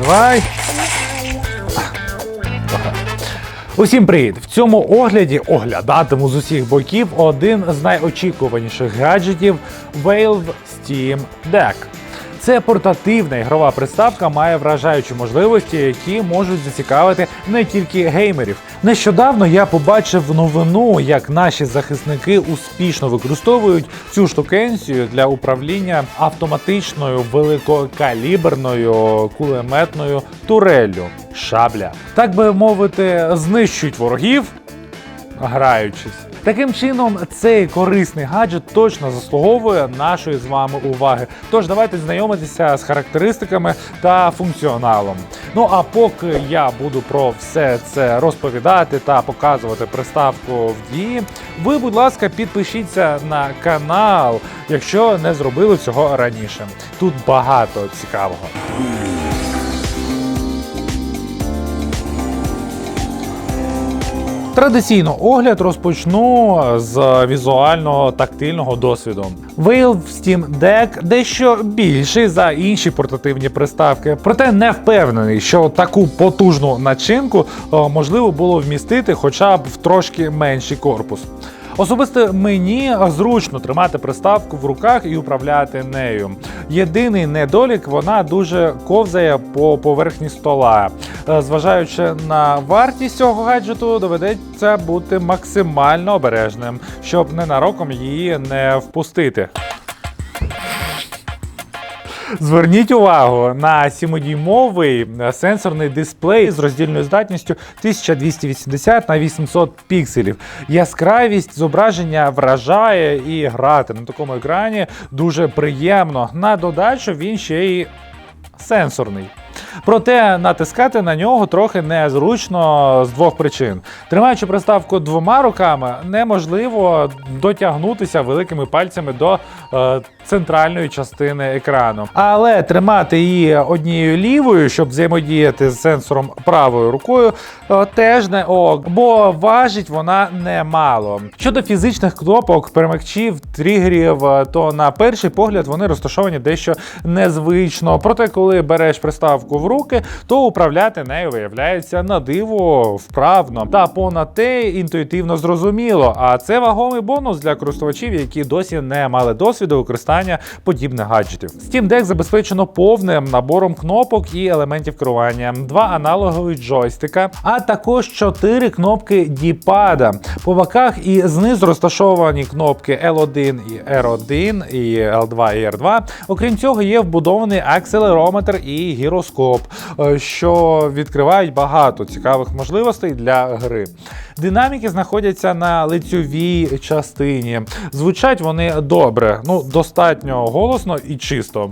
Давай. Усім привіт! В цьому огляді оглядатиму з усіх боків один з найочікуваніших гаджетів Valve Steam Deck. Це портативна ігрова приставка має вражаючі можливості, які можуть зацікавити не тільки геймерів. Нещодавно я побачив новину, як наші захисники успішно використовують цю штукенцію для управління автоматичною великокаліберною кулеметною туреллю шабля. Так би мовити, знищують ворогів, граючись. Таким чином, цей корисний гаджет точно заслуговує нашої з вами уваги. Тож давайте знайомитися з характеристиками та функціоналом. Ну а поки я буду про все це розповідати та показувати приставку в дії, ви, будь ласка, підпишіться на канал, якщо не зробили цього раніше. Тут багато цікавого. Традиційно огляд розпочну з візуального тактильного досвіду. Valve Steam Deck дещо більший за інші портативні приставки, проте не впевнений, що таку потужну начинку е, можливо було вмістити хоча б в трошки менший корпус. Особисто мені зручно тримати приставку в руках і управляти нею. Єдиний недолік вона дуже ковзає по поверхні стола. Е, Зважаючи на вартість цього гаджету, доведеться бути максимально обережним, щоб ненароком її не впустити. Зверніть увагу на 7-дюймовий сенсорний дисплей з роздільною здатністю 1280 на 800 пікселів. Яскравість зображення вражає і грати на такому екрані дуже приємно. На додачу він ще й сенсорний. Проте натискати на нього трохи незручно з двох причин. Тримаючи приставку двома руками, неможливо дотягнутися великими пальцями до е, центральної частини екрану. Але тримати її однією лівою, щоб взаємодіяти з сенсором правою рукою, е, теж не ок, бо важить вона немало. Щодо фізичних кнопок, перемикчів, тригерів, е, то на перший погляд вони розташовані дещо незвично. Проте, коли береш приставку в руки, то управляти нею виявляється на диво вправно та понад те інтуїтивно зрозуміло. А це вагомий бонус для користувачів, які досі не мали досвіду використання подібних гаджетів. Steam Deck забезпечено повним набором кнопок і елементів керування, два аналогові джойстика, а також чотири кнопки діпада. По боках і знизу розташовані кнопки L1 і R1 і L2 і R2. Окрім цього, є вбудований акселерометр і гіроскоп, е, що відкривають багато цікавих можливостей для гри. Динаміки знаходяться на лицьовій частині. Звучать вони добре, ну достатньо голосно і чисто.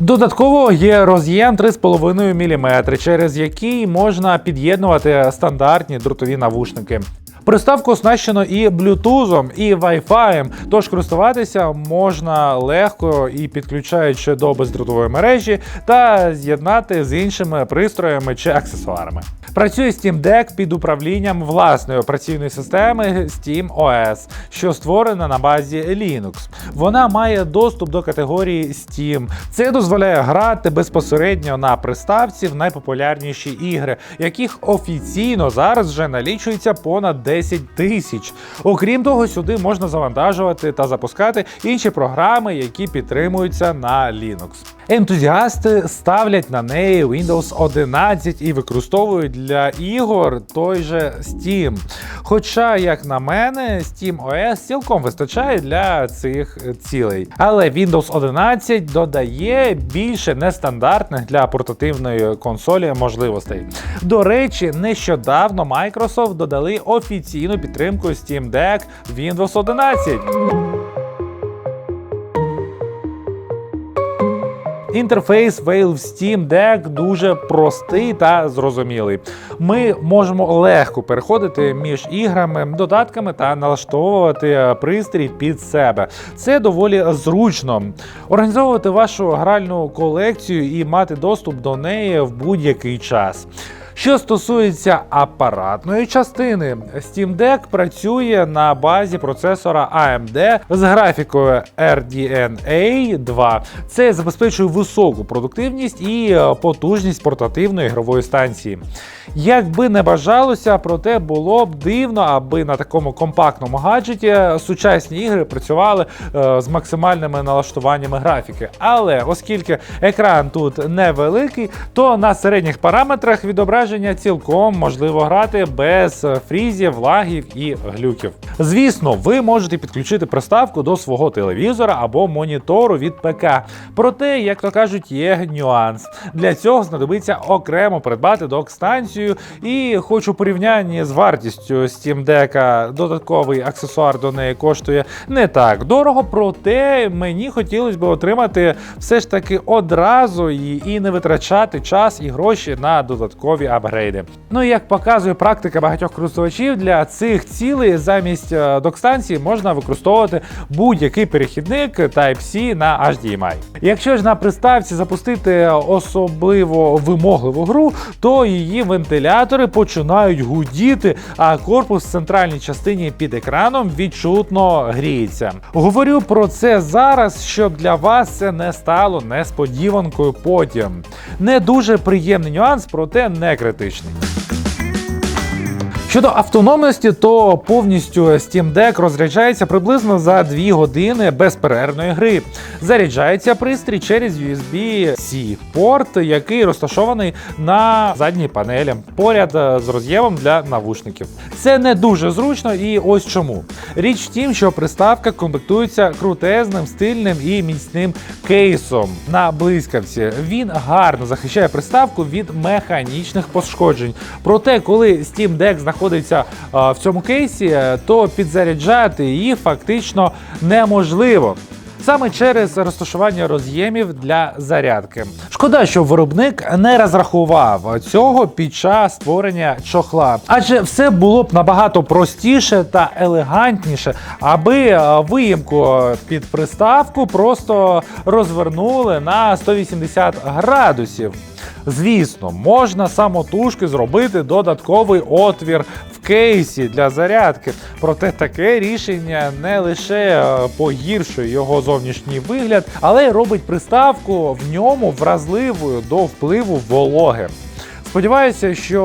Додатково є роз'єм 3,5 мм, через який можна під'єднувати стандартні дротові навушники. Приставку оснащено і блютузом, і Wi-Fi, тож користуватися можна легко і підключаючи до бездротової мережі та з'єднати з іншими пристроями чи аксесуарами. Працює Steam Deck під управлінням власної операційної системи Steam OS, що створена на базі Linux. Вона має доступ до категорії Steam. Це дозволяє грати безпосередньо на приставці в найпопулярніші ігри, яких офіційно зараз вже налічується понад 10 тисяч. Окрім того, сюди можна завантажувати та запускати інші програми, які підтримуються на Linux. Ентузіасти ставлять на неї Windows 11 і використовують для ігор той же Steam. Хоча, як на мене, Steam OS цілком вистачає для цих цілей. Але Windows 11 додає більше нестандартних для портативної консолі можливостей. До речі, нещодавно Microsoft додали офіційну підтримку Steam Deck Windows 11. Інтерфейс Valve Steam Deck дуже простий та зрозумілий. Ми можемо легко переходити між іграми, додатками та налаштовувати пристрій під себе. Це доволі зручно. Організовувати вашу гральну колекцію і мати доступ до неї в будь-який час. Що стосується апаратної частини, Steam Deck працює на базі процесора AMD з графікою RDNA 2. Це забезпечує високу продуктивність і е, потужність портативної ігрової станції. Якби не бажалося, проте було б дивно, аби на такому компактному гаджеті сучасні ігри працювали е, з максимальними налаштуваннями графіки. Але оскільки екран тут невеликий, то на середніх параметрах відображення цілком можливо грати без фрізів, лагів і глюків. Звісно, ви можете підключити приставку до свого телевізора або монітору від ПК. Проте, як то кажуть, є нюанс. Для цього знадобиться окремо придбати док-станцію. І хоч у порівнянні з вартістю Steam Deck додатковий аксесуар до неї коштує не так дорого, проте мені хотілося б отримати все ж таки одразу і, і не витрачати час і гроші на додаткові апгрейди. Ну і як показує практика багатьох користувачів, для цих цілей замість е, док-станції можна використовувати будь-який перехідник Type-C на HDMI. Якщо ж на приставці запустити особливо вимогливу гру, то її вентилятори починають гудіти, а корпус в центральній частині під екраном відчутно гріється. Говорю про це зараз, щоб для вас це не стало несподіванкою потім. Не дуже приємний нюанс, проте не критичний критичний. Щодо автономності, то повністю Steam Deck розряджається приблизно за 2 години безперервної гри. Заряджається пристрій через USB-C порт, який розташований на задній панелі поряд е, з роз'ємом для навушників. Це не дуже зручно, і ось чому. Річ в тім, що приставка комплектується крутезним, стильним і міцним кейсом на блискавці. Він гарно захищає приставку від механічних пошкоджень. Проте, коли Steam Deck знаходиться а, в цьому кейсі, е, то підзаряджати її фактично неможливо. Саме через розташування роз'ємів для зарядки. Шкода, що виробник не розрахував цього під час створення чохла, адже все було б набагато простіше та елегантніше, аби е, виїмку під приставку просто розвернули на 180 градусів. Звісно, можна самотужки зробити додатковий отвір в кейсі для зарядки. Проте таке рішення не лише е, погіршує його зовнішній вигляд, але й робить приставку в ньому вразливою до впливу вологи. Сподіваюся, що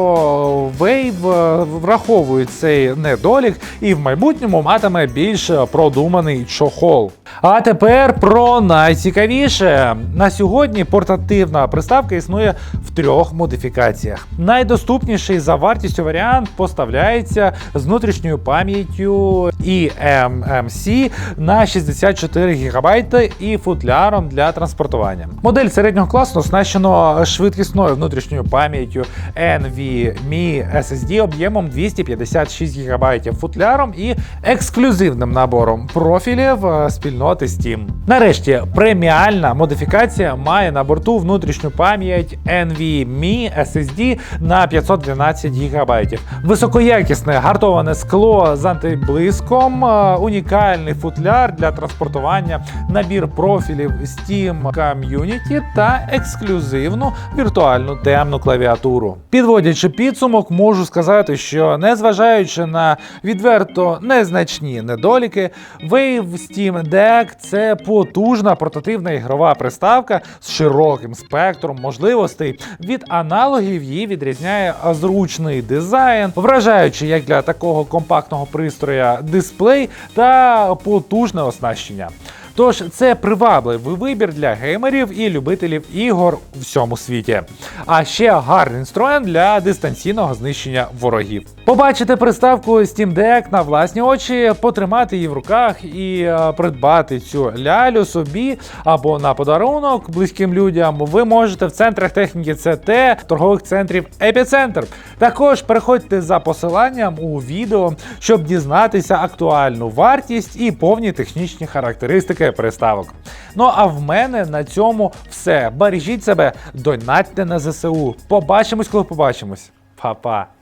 Wave е, враховує цей недолік і в майбутньому матиме більш продуманий чохол. А тепер про найцікавіше. На сьогодні портативна приставка існує в трьох модифікаціях. Найдоступніший за вартістю варіант поставляється з внутрішньою пам'яттю eMMC на 64 ГБ і футляром для транспортування. Модель середнього класу оснащено швидкісною внутрішньою пам'яттю NVMe SSD об'ємом 256 ГБ футляром і ексклюзивним набором профілів е, спільноти Steam. Нарешті преміальна модифікація має на борту внутрішню пам'ять NVMe SSD на 512 ГБ. Високоякісне гартоване скло з антиблиском, е, унікальний футляр для транспортування, набір профілів Steam Community та ексклюзивну віртуальну темну клавіатуру. Підводячи підсумок, можу сказати, що незважаючи на відверто незначні недоліки, Wave Steam Deck це потужна портативна ігрова приставка з широким спектром можливостей. Від аналогів її відрізняє зручний дизайн, вражаючи як для такого компактного пристроя дисплей та потужне оснащення. Тож це привабливий вибір для геймерів і любителів ігор у всьому світі. А ще гарний інструмент для дистанційного знищення ворогів. Побачити приставку Steam Deck на власні очі, потримати її в руках і е, придбати цю лялю собі або на подарунок близьким людям. Ви можете в центрах техніки ЦТ, торгових центрів Епіцентр. Також переходьте за посиланням у відео, щоб дізнатися актуальну вартість і повні технічні характеристики приставок. Ну а в мене на цьому все. Бережіть себе, донатьте на ЗСУ. Побачимось, коли побачимось. Па-па.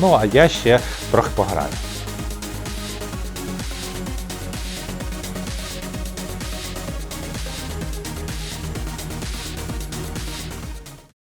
Ну а я ще трохи пограю.